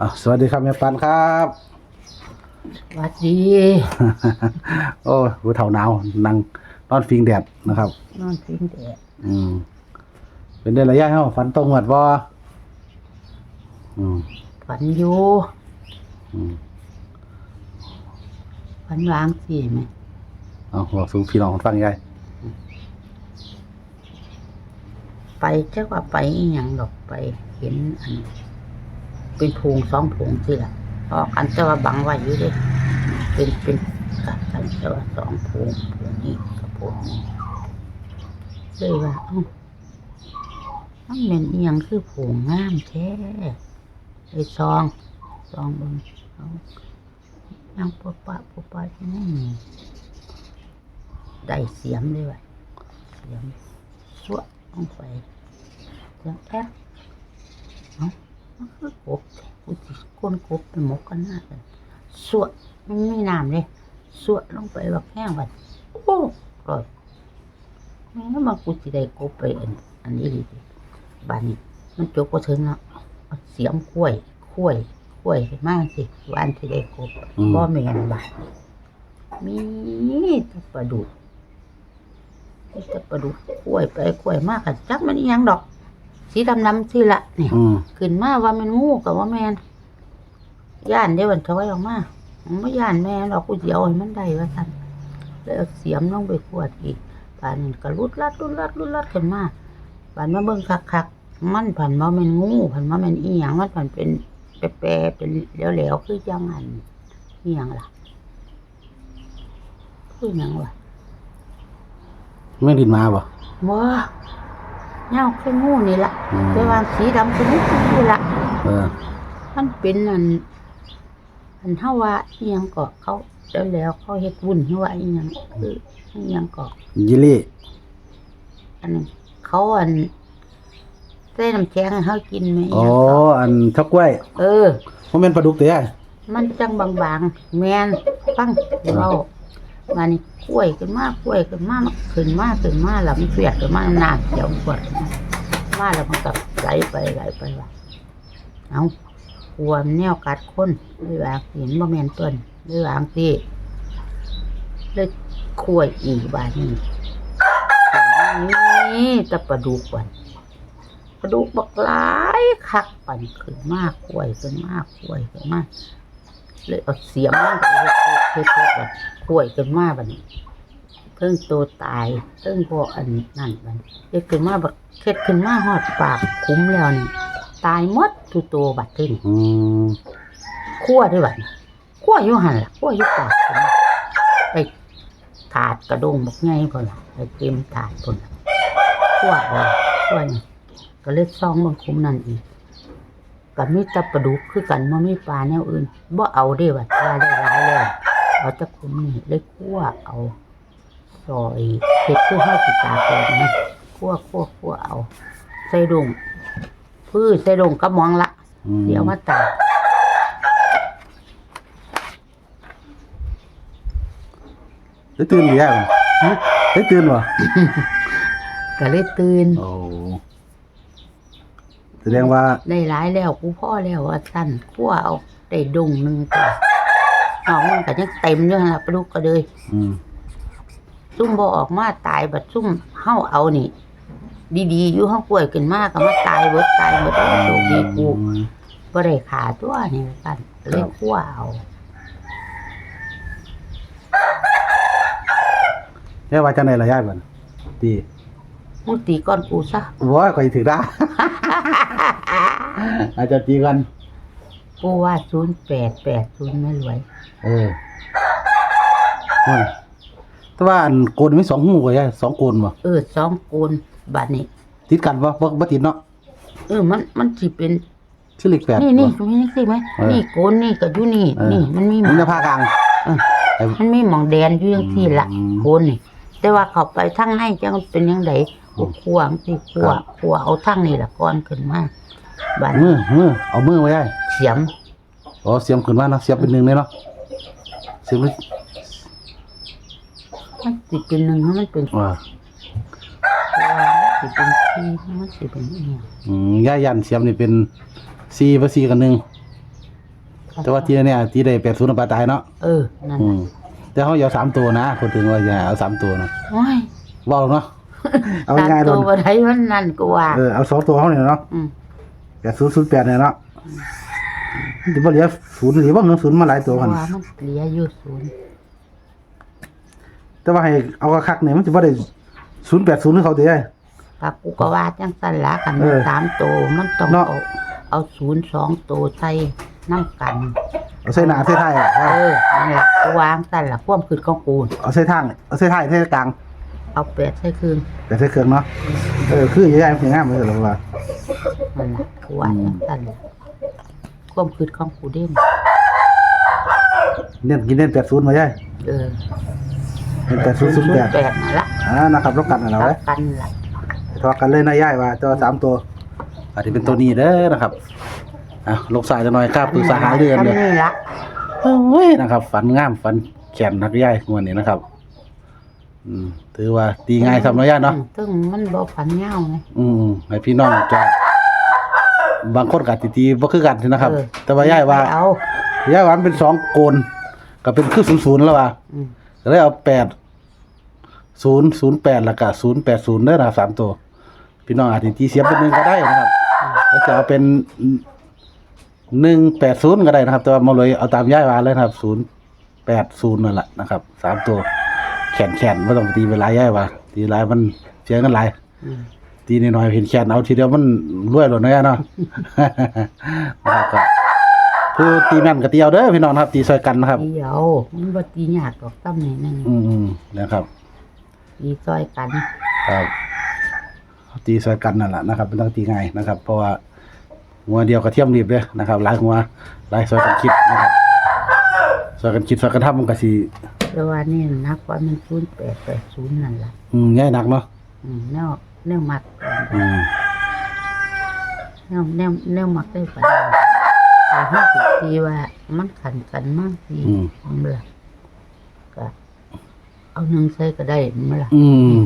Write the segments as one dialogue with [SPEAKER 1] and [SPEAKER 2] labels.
[SPEAKER 1] อะสวัสดีครับแม่ปันครับ
[SPEAKER 2] สวัสดี
[SPEAKER 1] โอ้หูเท่าหนาวนั่งนอนฟิงแดดนะครับ
[SPEAKER 2] นอนพิงแดด
[SPEAKER 1] อืม เป็นได้ระยะเฮาฟันตรงหวัดบ่อืม
[SPEAKER 2] ฝันอยู่
[SPEAKER 1] อืม
[SPEAKER 2] ฝันวางสิไหม
[SPEAKER 1] เอาบอกสู่พี่น้องฟังยาย
[SPEAKER 2] ไปเจ้าว่าไปอีหยังดอกไปเห็นอัน เป็นโพงสองโพงสิละออกกันแต่ว่าบังไว้อยู่เด้เป็นเป็นกันแต่ว่าสองโพงโพงนี้กับโพงนี้เลยว่าเอ้ามันเป็นอียงคือโพงงามแท้ไอ้ซองซองบนเอายังปะปะปะปะที่นี่ได้เสียมเลยว่ะเสียมสวดลงไปเสียงแอ๊กเอ้ามันคือ กบกูจิก้นกบเป็นหมกกันหน้าเลยสวดมันไม่น้ำเลยสวดลงไปแบบแห้งแบบโอ้รอยแม่มากูจะได้กบไปอันอันนี้ดีบานนี้มันจบก็ถึงแล้วเอาเสียมกล้วยกล้วยกล้วยมากสิวันที่ได้กบบ่แม่นบาดนี้มีตะปลาดุกตะปลาดุกกล้วยไปกล้วยมากกันจักมันยังดอก สีดำดำๆสิละเนี่ย
[SPEAKER 1] อืม
[SPEAKER 2] ขึ้นมาว่ามันงูกับว่าแมนย่านเดี๋ยวมันถอยออกมาไม่ย่านแม่นเรากูเดียวให้มันได้ว่าท่านแล้วเอาเสียมน้องไปขวดอีกปานนี้ก็รุดลัดรุดลัดรุดลัดขึ้นมาปานมาเบิ่งคักๆมันผันมาเป็นงูผันมาเป็นอีหยังมันผันเป็นแปรๆเป็นเหลวๆคือจังหันอีหยังล่ะคือหยังวะ
[SPEAKER 1] แม่งดินมาบ่
[SPEAKER 2] ว้า เน่าคืองูนี่ละ
[SPEAKER 1] อืม
[SPEAKER 2] แต่ว่าสีดำคืองูนี่ละ
[SPEAKER 1] เออ
[SPEAKER 2] มันเป็นอันอันเท่าว่าอีหยังเกาะเขาแล้วแล้วเขาเฮ็ดวุ่นเท่าว่าอีหยังคืออีหยังเกาะ
[SPEAKER 1] ยิลี่
[SPEAKER 2] อันเขาอันใส่น้ำแข็งให้เขากินไหมอี
[SPEAKER 1] อ๋อ
[SPEAKER 2] หยังเกาะ
[SPEAKER 1] อันชักกล้วย
[SPEAKER 2] เออ
[SPEAKER 1] บ่แม่นปลาดุกเด้ยาย
[SPEAKER 2] มันจังบางๆแมนฟังเล่า มานี่กล้วยขึ้นมากล้วยขึ้นมากขึ้นมากขึ้นมากแล้วมันเปียกขึ้นมาหน้าเขียวกวดมาแล้วมันก็ไหลไปไหลไปว่าเอาขวมแนวกัดคนเลยว่าเห็นบ่แมนต้นเลยว่างตีเลยกล้วยอีกบาดนี้นี่ตะประดูกวันกระดูกบักหลายคักปั่นขึ้นมากกล้วยขึ้นมากกล้วยขึ้นมากเลยเอาเสียมมันก็เฮ็ดเฮ็ดเฮ็ดแบบกล้วยขึ้นมาบัดนี้เพิ่งตัวตายเพิ่งพวกอันนั่นบัดนี้เฮ็ดขึ้นมาบัดเฮ็ดขึ้นมาหอดปากคุ้มแล้วนี่ตายหมดทุกตัวบัดนี้
[SPEAKER 1] อืม
[SPEAKER 2] คั่วด้วยบัดนี้คั่วอยู่หั่นล่ะคั่วอยู่ปากคุ้มไปถาดกระดงบักไงพุ่นล่ะไปเต็มถาดพุ่นล่ะคั่วเอาคั่วนี่ก็เลยซองบังคุ้มนั่นอีกก็มีแตะปลาดุกคือกันบ่มีปลาแนวอื่นบ่เอาเด้ว่าปลาได้หลายแล้ว เอาแตะคุมนี่เลยคั่วเอาซอยเฮ็ดคือเฮาสิตากแดดนะคั่วคั่วคั่วเอา ใส่ดงพื้อใส่ดงกระมองละ
[SPEAKER 1] อืม
[SPEAKER 2] เดี๋ยวมาตาก
[SPEAKER 1] ได้ตื่นหรือยังได้ตื่นบ่
[SPEAKER 2] ก็เลยตื่น
[SPEAKER 1] โอ้แสดงว่า
[SPEAKER 2] ได้หลายแล้วกูพ่อแล้วว่าสั่นคั่วเอาได้ดงหนึงก็ นอกมันก็ยังเต็มอยู่หั่นล่ะปลาดุกก็เลย
[SPEAKER 1] อืม
[SPEAKER 2] ซุ่มบ่ออกมาตายบัดซุ่มเฮาเอานี่ ดีๆอยู่เฮากล้วยขึ้นมาก็มาตายเบิดตายเบิดเอาโชคดีกูบ่ได้ขาตัวนี่กันเลยคั่วเอา
[SPEAKER 1] แค่ว่าจังได๋ล่ะยายบัดตี
[SPEAKER 2] มึงตีก้อนกูซะ
[SPEAKER 1] บ่ข่อยถือได้ อาจจะตีกัน
[SPEAKER 2] กูว่า0880ไม่รวย
[SPEAKER 1] เออโอ้ยแต่ว่าอันโกนมีสองหูกว่ายายสองโกนบ่
[SPEAKER 2] เออสองกูนบัดนี้
[SPEAKER 1] ติดกันบ่บ่บ่ติดเนาะ
[SPEAKER 2] เออมันมันสิเป็น
[SPEAKER 1] ชื่อเลขแปด
[SPEAKER 2] นี่นี่
[SPEAKER 1] บ่
[SPEAKER 2] ตรงนี้สิไหม
[SPEAKER 1] เออ
[SPEAKER 2] นี่โกนนี่ก็อยู่นี่
[SPEAKER 1] เออ
[SPEAKER 2] นี่มันมีหม
[SPEAKER 1] มั
[SPEAKER 2] อนง
[SPEAKER 1] จะพากลาง
[SPEAKER 2] เออ
[SPEAKER 1] ไอ้
[SPEAKER 2] มันมีหมองแดนอยู่จังซี่ล่ะ
[SPEAKER 1] อืม
[SPEAKER 2] โกนนี่ แต่ว่าเข้าไปทางในจังเป็นจังไดกูคั่วสิคั่ว
[SPEAKER 1] ครับ
[SPEAKER 2] คั่วเอาทางนี่ล่ะก่อนขึ้นมา บัด
[SPEAKER 1] มือมือเอามือไว้ได้
[SPEAKER 2] เสียม
[SPEAKER 1] อ๋อเสียมขึ้นมาเนาะเสียมเป็นหนึ่งเลยเนาะเสียมเป็น
[SPEAKER 2] มันสิเป็นหนึ่งมันเป็น
[SPEAKER 1] ว่า
[SPEAKER 2] ตัวมันสิเป็นที่มันสิเป็นอีหยัง
[SPEAKER 1] อืมย่ายันเสียมนี่เป็น4บ่4กับ1แต่ว่าทีเนี่ยทีได้แปดศูนย์ปลาตายเนาะ
[SPEAKER 2] เออนั่น
[SPEAKER 1] อื
[SPEAKER 2] น่ะ
[SPEAKER 1] มแต่เขาเอาสามตัวนะคนถึงว่าอย่าเอาสามตัวเนาะ
[SPEAKER 2] โอ้ย
[SPEAKER 1] เว้าเนาะเอา
[SPEAKER 2] ตาม
[SPEAKER 1] ง่ายๆ
[SPEAKER 2] ตั
[SPEAKER 1] เล
[SPEAKER 2] วยบ่ได้มันนั่นก็ว่า
[SPEAKER 1] เออเอาสองตัวเขาเนี่ยเนาะ
[SPEAKER 2] อืม
[SPEAKER 1] แปดศูนย์ศูนย์แปดเนี่ยเนาะที่บ่เหลือศูนย์หรือว่าเงินศูนย์มาหลายตัวกัน
[SPEAKER 2] ว่ามันเหลืออยู่ศูนย์
[SPEAKER 1] แต่ว่าให้เอาคักๆเนี่ยมันจะบ่ได้ศูนย์แปดศูนย์เขาเด้
[SPEAKER 2] กับกูก็ว่าจังซั่นละกัน
[SPEAKER 1] เออ
[SPEAKER 2] สามตัวมันต้อง
[SPEAKER 1] เนาะ
[SPEAKER 2] เอาเอาศูนย์สองตัวใส่น้ำกัน
[SPEAKER 1] เอาใส่หน้าใส่ท้ายอะ
[SPEAKER 2] เออนั่นล่ะกูวางซั่นล่ะความคิดของกู
[SPEAKER 1] เอาใส่ทาง เอาใส่ท้ายใส่กลาง
[SPEAKER 2] เอาแปดใส่คืน
[SPEAKER 1] แต่ใส่เครื่องเนาะเออคือใหญ่ๆมันสิงามเลยเหรอว่า
[SPEAKER 2] นั่นล่ะกูว่าจังซั่นล่ะความคิดของกูเด้ม
[SPEAKER 1] เน้นกินเน้นแปดศูนย์มาใช่
[SPEAKER 2] เออ
[SPEAKER 1] เน้นแปดศูนย์ศูนย์แปด
[SPEAKER 2] แปดนั่นละ
[SPEAKER 1] อ่านะครับรบกันนะเรา
[SPEAKER 2] รั
[SPEAKER 1] ไว้
[SPEAKER 2] บกันล่ะ
[SPEAKER 1] ทอกันเลยนะย่ายว่าตัวสามตัวอาจจะเป็นตัวนี้เด้อนะครับอะลงสายจะหน่อยครับปรึกษาหาเรื่องเลย
[SPEAKER 2] ทำนี่ละ
[SPEAKER 1] เฮ้ยนะครับ ฝันงามฝันแขนนักย่ายงวดนี้นะครับ อืมถือว่าตีง่ายสำหรับย่ายเนาะ
[SPEAKER 2] ซึ่งมันบ่ฝันยาวไง
[SPEAKER 1] อืมให้พี่น้องจะบางคนกัดตีๆบ่คือกันนะครับ
[SPEAKER 2] เออ
[SPEAKER 1] แต่ว่าย่ายว่า
[SPEAKER 2] เอา
[SPEAKER 1] ย่ายว่ามันเป็นสองโกนก็เป็นคือศูนย์ๆแล้วว่า
[SPEAKER 2] อืม
[SPEAKER 1] ก็เลยเอาแปดศูนย์ศูนย์แปดแล้วก็ศูนย์แปดศูนย์เด้อนะครับสามตัว พี่น้องอาจจะตีเสียบเป็นหนึ่งก็ได้นะครับแล้วจะเอาเป็นหนึ่งแปดศูนย์ก็ได้นะครับ แต่ว่ามาเลยเอาตามย่ายวาเลยนะครับศูนย์แปดศูนย์นั่นแหละนะครับสามตัว แขนแขนไม่ต้องตีเวลาย่ายวาตีหลายมันเสียเงินหลาย
[SPEAKER 2] อืม
[SPEAKER 1] ตีนิดหน่อยเห็นแขนเอาทีเดียวมันรวยหล่นเนาะย่าเนาะ นะครับก็คือตีแม่นกับตีเอาเด้อพี่น้องนะครับ ตีซอยกันนะครับ
[SPEAKER 2] เดี๋ยวมันบ่ตียากดอกตำแหน่งนั่น
[SPEAKER 1] อืมๆนะครับ
[SPEAKER 2] ตีซอยกัน
[SPEAKER 1] ครับตีใส่กันนั่นแหละนะครับเป็นต้องตีง่ายนะครับ เพราะว่าหัวเดียวกระเทียมรีบเลยนะครับหลายหัวหลายซอยกันคิดนะครับซอยกันคิดซอยกันทำมันก็สิ
[SPEAKER 2] แต่ว่านี่นักว่ามัน0880นั่นล่ะ
[SPEAKER 1] อืมง่ายหนักเนาะ
[SPEAKER 2] อืมแนวแนวมัก
[SPEAKER 1] อืม
[SPEAKER 2] แนวแนวแนวมักได้ปานแต่เฮาสิตีว่ามันขันกันมากทีมันล่ะก็เอาหนึ่งใส่ก็ได้มันล่ะ
[SPEAKER 1] อืม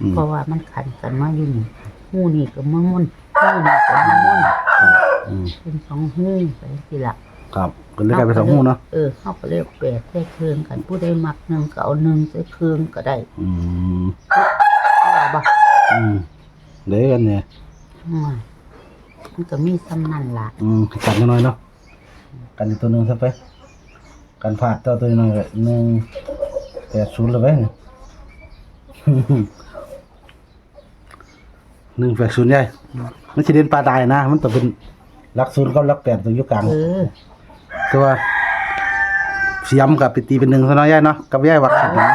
[SPEAKER 1] อืม
[SPEAKER 2] เพราะว่ามันขันกันมาอยู่นี่หูนี่ก็มันมุ่นหูนี่ก็มันมุ่น
[SPEAKER 1] อืม
[SPEAKER 2] เป็นสองหูไปทีละ
[SPEAKER 1] ครับก็เลยกลายเป็นสองหูเนาะ
[SPEAKER 2] เออเขาก็เรียกแปดใส่เครื่องกันผู้ใดมักหนึ่งก็เอาหนึ่งใส่เครื่องก็ได้
[SPEAKER 1] อืม
[SPEAKER 2] ว่าบ่
[SPEAKER 1] อืมเดี๋ยวกันเนี่ย
[SPEAKER 2] อืมมันก็มีสำนันละ
[SPEAKER 1] อืมกันหน่อยเนาะกันอีกตัวหนึ่งซะไปกันผาดตัวตัวหนึ่งก็หนึ่งแปดศูนย์เลยไปเนี่ย หนึ่งแปดศูนย์ใหญ่มันจะเด่นปลาตายนะ มันต้องเป็นหลักศูนย์กับหลักแปดตัวอยู่กลาง
[SPEAKER 2] เออ
[SPEAKER 1] แต่ว่าเสียมกับไปตีเป็นหนึ่งซะเนาะย่ายเนาะกับย่ายวัดขัดนะ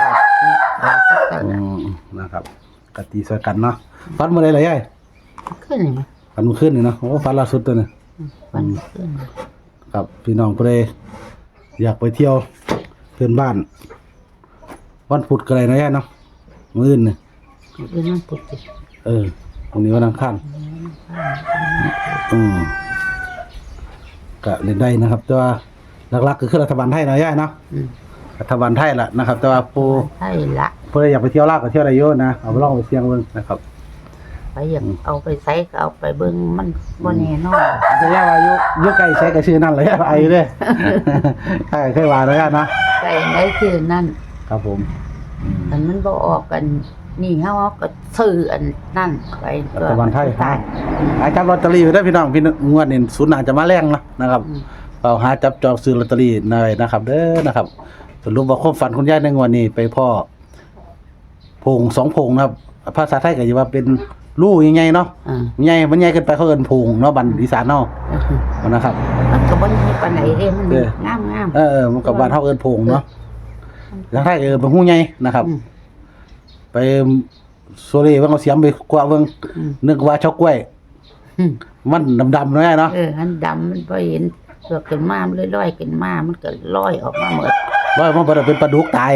[SPEAKER 2] เอาก็ใส่
[SPEAKER 1] อื
[SPEAKER 2] ละ
[SPEAKER 1] มนะครับกตีสวยกันเนาะฟันมาเลยเลยย่าย
[SPEAKER 2] ขึ้นเลยไหม
[SPEAKER 1] ฟันมาขึ้นนี่เนาะโอ้ฟันล่าสุดตัวนี้
[SPEAKER 2] วันขึ้น
[SPEAKER 1] ครับพี่น้องผู้ใดอยากไปเที่ยวเพื่อนบ้าน วันพุธก็ได้เนาะย่ายเนาะมื้ออื่นนี่
[SPEAKER 2] เรื่องนั้นปุติ
[SPEAKER 1] เออตรงนี้วันอังคารอืม ก็เล่นได้นะครับแต่ว่าหลักๆก็คือรัฐบาลไทยเนาะย่ายเนาะ
[SPEAKER 2] อืม
[SPEAKER 1] รัฐบาลไทยล่ะนะครับ แต่ว่าผู้
[SPEAKER 2] ใช่ละ
[SPEAKER 1] ผู้ใดอยากไปเที่ยวลาวก็เที่ยวได้เยอะนะเอาไปลองไปเสี่ยงเบิ่งนะครับ
[SPEAKER 2] ไปอยากเอาไปใส่ก็เอาไปเบิ่งมันบ่แน่นอน
[SPEAKER 1] จะย่าว่ายุยุใกล้ใช้ก็ชื่อนั่นเลยไอ้เด้อ ใช่เคยว่าแล้วกันนะ
[SPEAKER 2] ใส่ไหนคือนั่น
[SPEAKER 1] ครับผม
[SPEAKER 2] อันมันบ่ออกกัน นี่เฮาก็ซื้ออันนั่นไป
[SPEAKER 1] รัฐบาลไทย
[SPEAKER 2] ตาย
[SPEAKER 1] หาจับลอตเตอรี่ไว้เด้อพี่น้องพี่น้องงวดนี้ศูนย์อาจจะมาแรงนะนะครับ
[SPEAKER 2] อืม
[SPEAKER 1] เอาหาจับจองซื้อลอตเตอรี่หน่อยนะครับ เด้อนะครับสรุปว่าความฝันคุณยายในงวดนี้ไปพ่อโพงสองโพงนะครับ ภาษาไทยก็จะว่าเป็นลู่ยังไงเนาะ
[SPEAKER 2] อ่า
[SPEAKER 1] ใหญ่มันใหญ่เกินไปเขาเอิ้นโพงเนาะบันอีสานเนาะนะครับ
[SPEAKER 2] มันก็บ่มีปานไหนเด้มัน
[SPEAKER 1] เออ
[SPEAKER 2] งามงาม
[SPEAKER 1] เออเออมันกับบ้านเขาเอิ้นโพงเนาะแล้วไทยเออเป็นหูใหญ่นะครับ
[SPEAKER 2] อืม
[SPEAKER 1] ไปโซเล่เบิ่งเอาเสียมไปกว่าเบิ่ง
[SPEAKER 2] อืม
[SPEAKER 1] นึกว่าเชอกกล้วย
[SPEAKER 2] อืม
[SPEAKER 1] มันดำๆเนาะเนาะ
[SPEAKER 2] เอออันดำมันบ่เห็นเสือกขึ้นมามันลอยๆขึ้นมามันก็ลอยออกมาหมด
[SPEAKER 1] ว่ามันบ่ได้เป็นปลาดุกตาย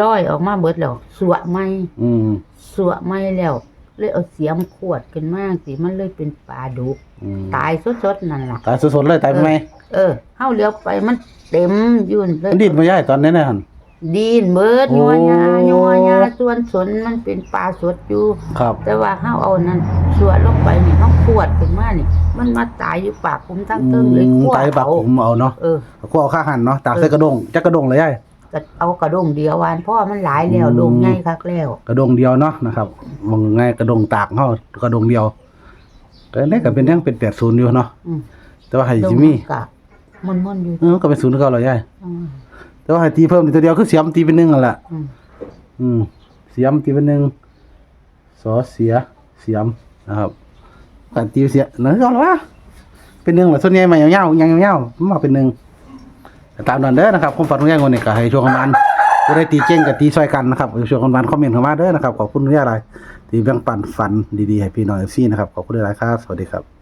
[SPEAKER 2] ลอยออกมาหมดแล้วสวะไหม
[SPEAKER 1] อืม
[SPEAKER 2] สวะไหมแล้ว เลยเอาเสียมขวดขึ้นมาสิมันเลยเป็นปลาดุก
[SPEAKER 1] อืม
[SPEAKER 2] ตายสดๆนั่นล่ะ
[SPEAKER 1] ตายสดๆเลยตายไปไหม
[SPEAKER 2] เออเฮาเลี้ยวไปมันเต็มอยู่นั่นเล
[SPEAKER 1] มัน
[SPEAKER 2] ย
[SPEAKER 1] ดิ้นบ่ยายตอนนั้นน่ะหั่น
[SPEAKER 2] ดีนเบิด
[SPEAKER 1] โอ้
[SPEAKER 2] ยัวยายัวยาส่วนสนมันเป็นปลาสดอยู่
[SPEAKER 1] ครับ
[SPEAKER 2] แต่ว่าเฮาเอานั้นสวนลงไปนี่เฮาขวดขึ้นมานี่ มันมาตายอยู่ปากผมทั้งเทิงเลย
[SPEAKER 1] อืม
[SPEAKER 2] ขวด
[SPEAKER 1] ไตบัก
[SPEAKER 2] เอา
[SPEAKER 1] ผมเอาเนาะ
[SPEAKER 2] เออ
[SPEAKER 1] ก็เอาข้าหันเนาะตากใส่กระดงจักกระดงเลยยาย
[SPEAKER 2] ก็เอากระดงเดียววานพ่อมันหลายแล้ว
[SPEAKER 1] อืม
[SPEAKER 2] ดงใหญ่คักแล้ว
[SPEAKER 1] กระดงเดียวเนาะนะครับมองง่ายกระดงตากเฮากระดงเดียวก็ได้ก็เป็นยังเป็น80อยู่เนาะ
[SPEAKER 2] อืม
[SPEAKER 1] แต่ว่าให้
[SPEAKER 2] ดง
[SPEAKER 1] สิมี
[SPEAKER 2] กะมันมันๆอยู่
[SPEAKER 1] เออก็เป็นศูนย์เก่าแล้วยาย
[SPEAKER 2] อืม
[SPEAKER 1] แต่ว่าให้ตีเพิ่มอีกตัวเดียวคือเสียมตีเป็นหนึ่งนั่นแหละ
[SPEAKER 2] อืม
[SPEAKER 1] อืม เสียมตีเป็นหนึ่งสอเสียเสียมนะครับการตีเสียนั่นก็หรอวะเป็นหนึ่งแหละส่วนใหญ่มายาวๆยังยาวๆมันมาเป็นหนึ่งตามนั้นเด้อนะครับความฝันของยายงนนี่ก็ให้ช่วงกำนันจะได้ตีเก่งกับตีซอยกันนะครับช่วงกำนันคอมเมนต์เข้ามาเด้อนะครับขอบคุณที่อะไรที่แบ่งปันฝันดีๆให้พี่น้องเอฟซีนะครับขอบคุณหลายๆครับสวัสดีครับ